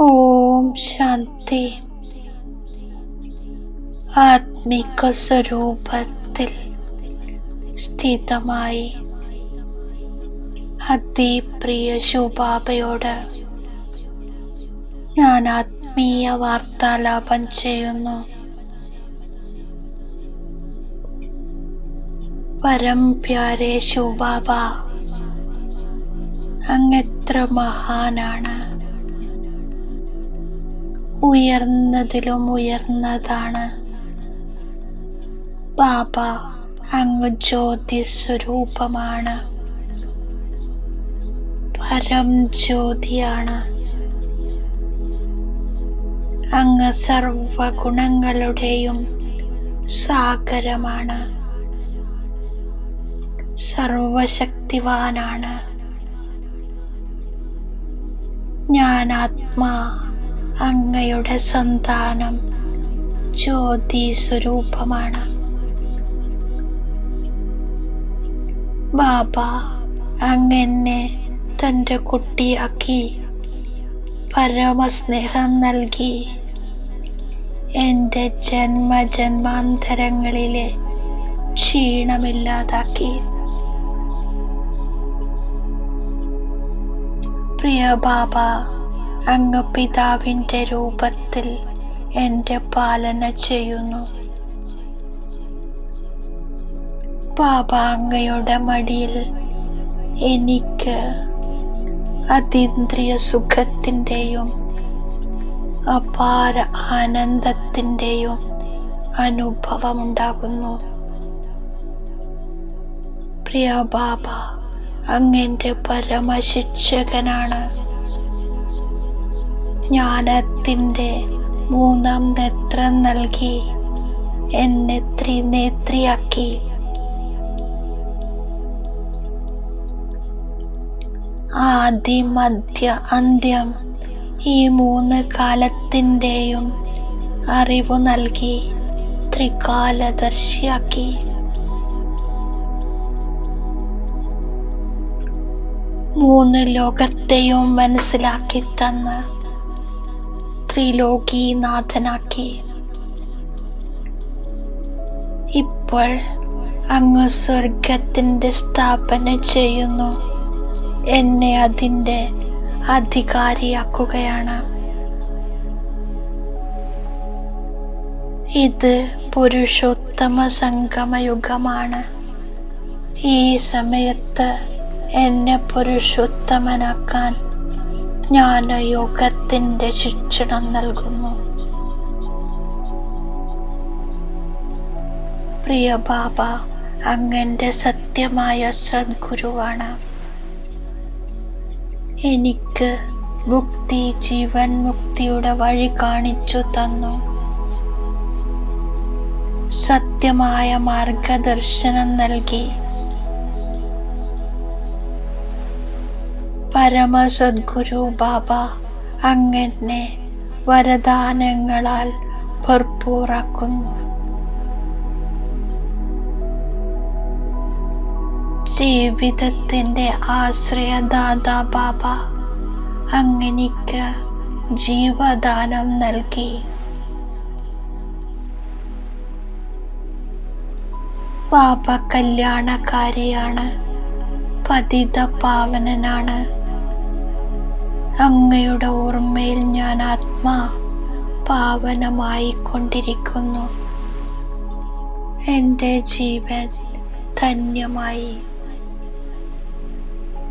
ഓം ശാന്തി. ആത്മിക സ്വരൂപത്തിൽ സ്ഥിതമായി അതിപ്രിയ ശുഭാബയോട് ഞാൻ ആത്മീയ വാർത്താലാപം ചെയ്യുന്നു. പരം പ്യാരെ ശുഭാബ അങ്ങെത്ര മഹാനാണ്. ഉയർന്നതിലും ഉയർന്നതാണ്. ബാബ അങ്ങ് ജ്യോതി സ്വരൂപമാണ് പരം ജ്യോതിയാണ്. അങ്ങ് സർവഗുണങ്ങളുടെയും സാഗരമാണ്. സർവശക്തിവാനാണ്. ഞാൻ ആത്മാ അങ്ങയുടെ സന്താനം ജ്യോതി സ്വരൂപമാണ് ബാബ അങ്ങെന്നെ തന്റെ കുട്ടിയാക്കി പരമസ്നേഹം നൽകി. എന്റെ ജന്മജന്മാന്തരങ്ങളിലെ ക്ഷീണമില്ലാതാക്കി. പ്രിയ ബാബ അങ്ങ് പിതാവിന്റെ രൂപത്തിൽ എന്റെ പാലന ചെയ്യുന്നു. പാപ അങ്ങയുടെ മടിയിൽ എനിക്ക് അതീന്ദ്രിയ സുഖത്തിന്റെയും അപാര ആനന്ദത്തിന്റെയും അനുഭവമുണ്ടാകുന്നു. പ്രിയ ബാബ അങ്ങന്റെ പരമശിക്ഷകനാണ്. ജ്ഞാനത്തിന്റെ മൂന്നാം നേത്രം നൽകി എന്നെ ത്രിനേത്രിയാക്കി. ആദ്യ മധ്യ അന്ത്യം ഈ മൂന്ന് കാലത്തിന്റെയും അറിവ് നൽകി ത്രികാലദർശിയാക്കി. മൂന്ന് ലോകത്തെയും മനസ്സിലാക്കി തന്ന് ത്രിലോകീനാഥനാക്കി ഇപ്പോൾ അങ്ങ് സ്വർഗത്തിന്റെ സ്ഥാപന ചെയ്യുന്നു. എന്നെ അതിന്റെ അധികാരിയാക്കുകയാണ്. ഇത് പുരുഷോത്തമ സംഗമയുഗമാണ് ഈ സമയത്ത് എന്നെ പുരുഷോത്തമനാക്കാൻ ജ്ഞാനയോഗത്തിന്റെ ശിക്ഷണം നൽകുന്നു. പ്രിയ ബാബ അങ്ങന്റെ സത്യമായ സദ്ഗുരുവാണ്. എനിക്ക് മുക്തി ജീവൻ മുക്തിയുടെ വഴി കാണിച്ചു തന്നു. സത്യമായ മാർഗദർശനം നൽകി പരമസദ്ഗുരു ബാബ അങ്ങനെ വരദാനങ്ങളാൽ ഭർപ്പൂറാക്കുന്നു ജീവിതത്തിന്റെ ആശ്രയദാത ബാബ അങ്ങനിക്ക് ജീവദാനം നൽകി. ബാബ കല്യാണക്കാരിയാണ് പതിത പാവനനാണ് അങ്ങയുടെ ഓർമ്മയിൽ ഞാൻ ആത്മാ പാവനമായി കൊണ്ടിരിക്കുന്നു എന്റെ ജീവൻ ധന്യമായി.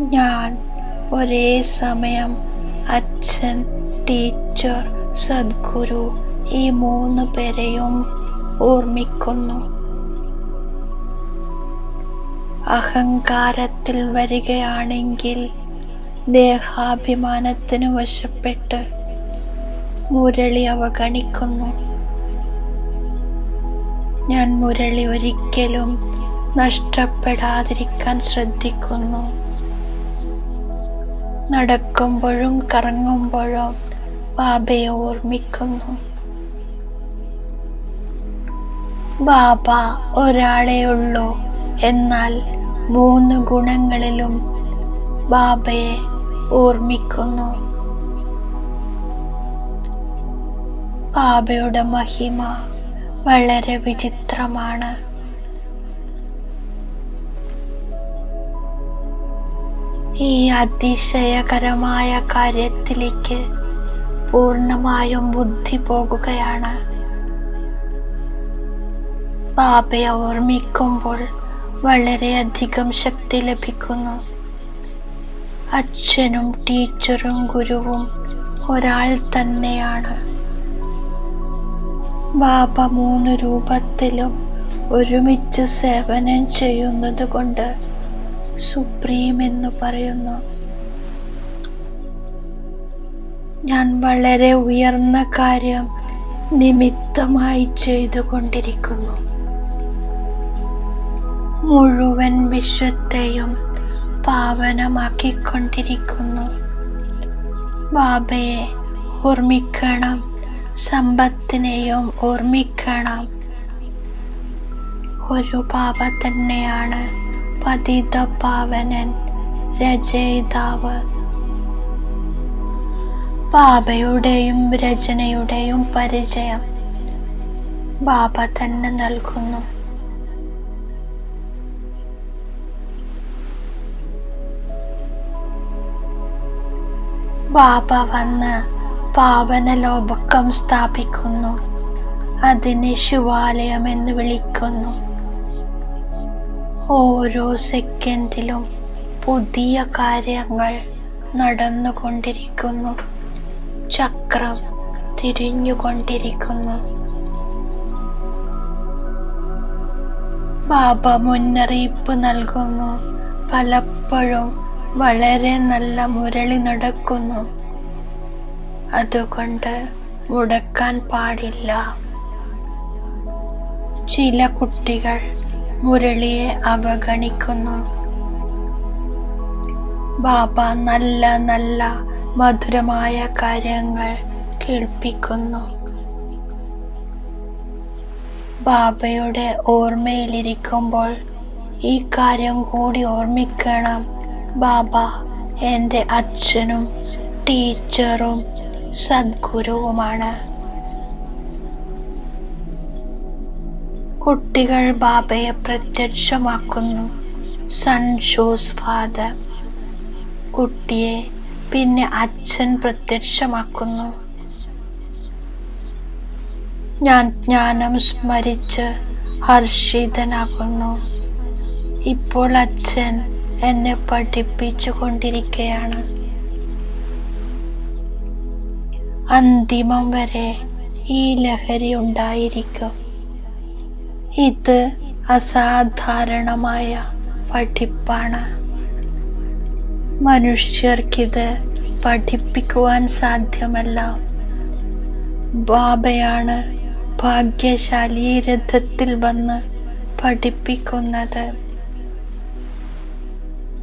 ഞാൻ ഒരേ സമയം അച്ഛൻ ടീച്ചർ സദ്ഗുരു ഈ മൂന്ന് പേരെയും ഓർമ്മിക്കുന്നു. അഹങ്കാരത്തിൽ വരികയാണെങ്കിൽ ദേഹാഭിമാനത്തിന് വശപ്പെട്ട് മുരളി അവഗണിക്കുന്നു. ഞാൻ മുരളി ഒരിക്കലും നഷ്ടപ്പെടാതിരിക്കാൻ ശ്രദ്ധിക്കുന്നു. നടക്കുമ്പോഴും കറങ്ങുമ്പോഴും ബാബയെ ഓർമ്മിക്കുന്നു. ബാബ ഒരാളേ ഉള്ളൂ. എന്നാൽ മൂന്ന് ഗുണങ്ങളിലും ബാബയെ ഓർമ്മിക്കുന്നു. ബാബയുടെ മഹിമ വളരെ വിചിത്രമാണ്. ഈ അതിശയകരമായ കാര്യത്തിലേക്ക് പൂർണമായും ബുദ്ധി പോകുകയാണ്. ബാബയെ ഓർമ്മിക്കുമ്പോൾ വളരെയധികം ശക്തി ലഭിക്കുന്നു. അച്ഛനും ടീച്ചറും ഗുരുവും ഒരാൾ തന്നെയാണ്. ബാബ മൂന്ന് രൂപത്തിലും ഒരുമിച്ച് സേവനം ചെയ്യുന്നത് കൊണ്ട് സുപ്രീം എന്ന് പറയുന്നു. ഞാൻ വളരെ ഉയർന്ന കാര്യം നിമിത്തമായി ചെയ്തുകൊണ്ടിരിക്കുന്നു മുഴുവൻ വിശ്വത്തെയും പാവനമാക്കിക്കൊണ്ടിരിക്കുന്നു. ബാബയെ ഓർമ്മിക്കണം സമ്പത്തിനെയും ഓർമ്മിക്കണം. ഒരു ബാബ തന്നെയാണ് പതിത പാവനൻ രചയിതാവ്. ബാബയുടെയും രചനയുടെയും പരിചയം ബാബ തന്നെ നൽകുന്നു. ബാബ വന്ന് പാവന ലോപക്കം സ്ഥാപിക്കുന്നു. അതിനെ ശിവാലയം എന്ന് വിളിക്കുന്നു. ഓരോ സെക്കൻഡിലും പുതിയ കാര്യങ്ങൾ നടന്നുകൊണ്ടിരിക്കുന്നു. ചക്രം തിരിഞ്ഞുകൊണ്ടിരിക്കുന്നു. ബാബ മുന്നറിയിപ്പ് നൽകുന്നു. പലപ്പോഴും വളരെ നല്ല മുരളി നടക്കുന്നു. അതുകൊണ്ട് മുടക്കാൻ പാടില്ല. ചില കുട്ടികൾ മുരളിയെ അവഗണിക്കുന്നു. ബാബ നല്ല നല്ല മധുരമായ കാര്യങ്ങൾ കേൾപ്പിക്കുന്നു. ബാബയുടെ ഓർമ്മയിലിരിക്കുമ്പോൾ ഈ കാര്യം കൂടി ഓർമ്മിക്കണം. ബാബ എന്റെ അച്ഛനും ടീച്ചറും സദ്ഗുരുവുമാണ്. കുട്ടികൾ ബാബയെ പ്രത്യക്ഷമാക്കുന്നു. Sun father. കുട്ടിയെ പിന്നെ അച്ഛൻ പ്രത്യക്ഷമാക്കുന്നു. ഞാൻ ജ്ഞാനം സ്മരിച്ച് ഹർഷിതനാകുന്നു. ഇപ്പോൾ അച്ഛൻ എന്നെ പഠിപ്പിച്ചു കൊണ്ടിരിക്കുകയാണ് അന്തിമം വരെ ഈ ലഹരി ഉണ്ടായിരിക്കും. ഇത് അസാധാരണമായ പഠിപ്പാണ്. മനുഷ്യർക്കിത് പഠിപ്പിക്കുവാൻ സാധ്യമല്ല. ബാബയാണ് ഭാഗ്യശാലി രഥത്തിൽ വന്ന് പഠിപ്പിക്കുന്നത്.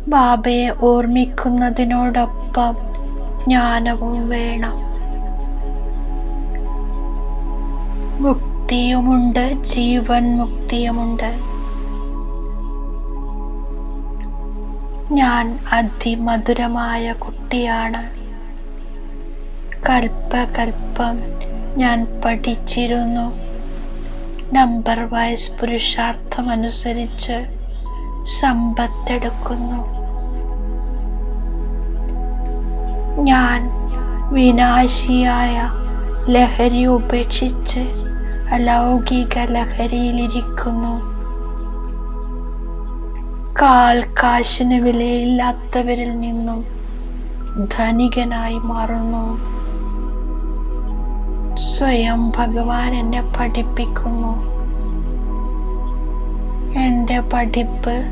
ബാബയെ ഓർമ്മിക്കുന്നതിനോടൊപ്പം ജ്ഞാനവും വേണം. മുക്തിയുമുണ്ട് ജീവൻ മുക്തിയുമുണ്ട്. ഞാൻ അതിമധുരമായ കുട്ടിയാണ്. കൽപ്പകൽപ്പം ഞാൻ പഠിച്ചിരുന്നു. നമ്പർ വൈസ് പുരുഷാർത്ഥമനുസരിച്ച് സമ്പത്തെടുക്കുന്നു. ഞാൻ വിനാശിയായ ലഹരി ഉപേക്ഷിച്ച് അലൗകിക ലഹരിയിലിരിക്കുന്നു. കാൽക്കാശിന് കാശിന് വിലയില്ലാത്തവരിൽ നിന്നും ധനികനായി മാറുന്നു. സ്വയം ഭഗവാൻ എന്നെ പഠിപ്പിക്കുന്നു. എന്റെ പഠിപ്പ്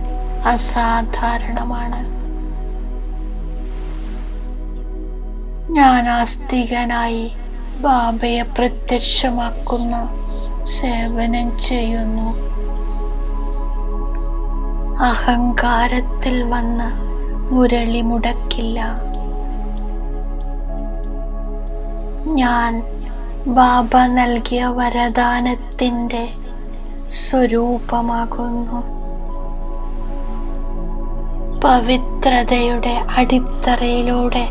അസാധാരണമാണ്. ഞാൻ ആസ്തികനായി ബാബയെ പ്രത്യക്ഷമാക്കുന്ന സേവനം ചെയ്യുന്നു. അഹങ്കാരത്തിൽ വന്ന് മുരളി മുടക്കില്ല. ഞാൻ ബാബ നൽകിയ വരദാനത്തിന്റെ സ്വരൂപമാകുന്നു. പവിത്രതയുടെ അടിത്തറയിലൂടെ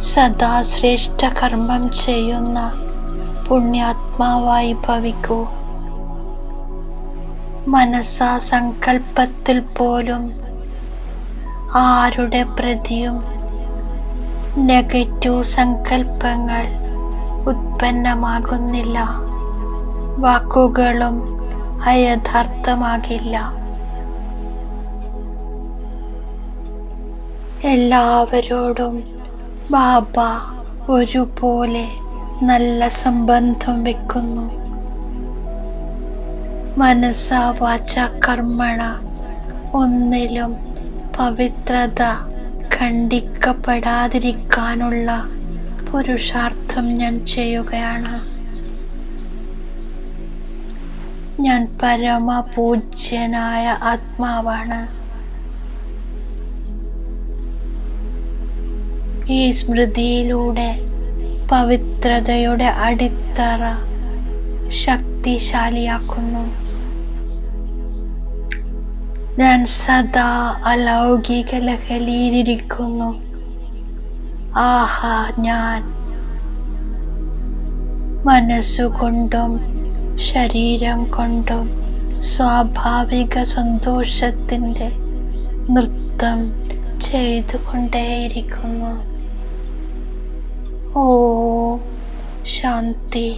സദാ ശ്രേഷ്ഠ കർമ്മം ചെയ്യുന്ന പുണ്യാത്മാവായി ഭവിക്കൂ. മനസ്സാ സങ്കല്പത്തിൽ പോലും ആരുടെ പ്രതിയും നെഗറ്റീവ് സങ്കല്പങ്ങൾ ഉത്പന്നമാകുന്നില്ല. വാക്കുകളും അയഥാർത്ഥമാകില്ല. എല്ലാവരോടും ബാബ ഒരുപോലെ നല്ല സംബന്ധം വെക്കുന്നു. മനസ്സ വാച കർമ്മണ. ഒന്നിലും പവിത്രത ഖണ്ഡിക്കപ്പെടാതിരിക്കാനുള്ള പുരുഷാർത്ഥം ഞാൻ ചെയ്യുകയാണ്. ഞാൻ പരമപൂജ്യനായ ആത്മാവാണ്. ഈ സ്മൃതിയിലൂടെ പവിത്രതയുടെ അടിത്തറ ശക്തിശാലിയാക്കുന്നു. ഞാൻ സദാ അലൗകിക ലഹലിയിലിരിക്കുന്നു ആഹാ ഞാൻ. മനസ്സുകൊണ്ടും ശരീരം കൊണ്ടും സ്വാഭാവിക സന്തോഷത്തിന്റെ നൃത്തം ചെയ്തുകൊണ്ടേയിരിക്കുന്നു. ഓ ശാന്തി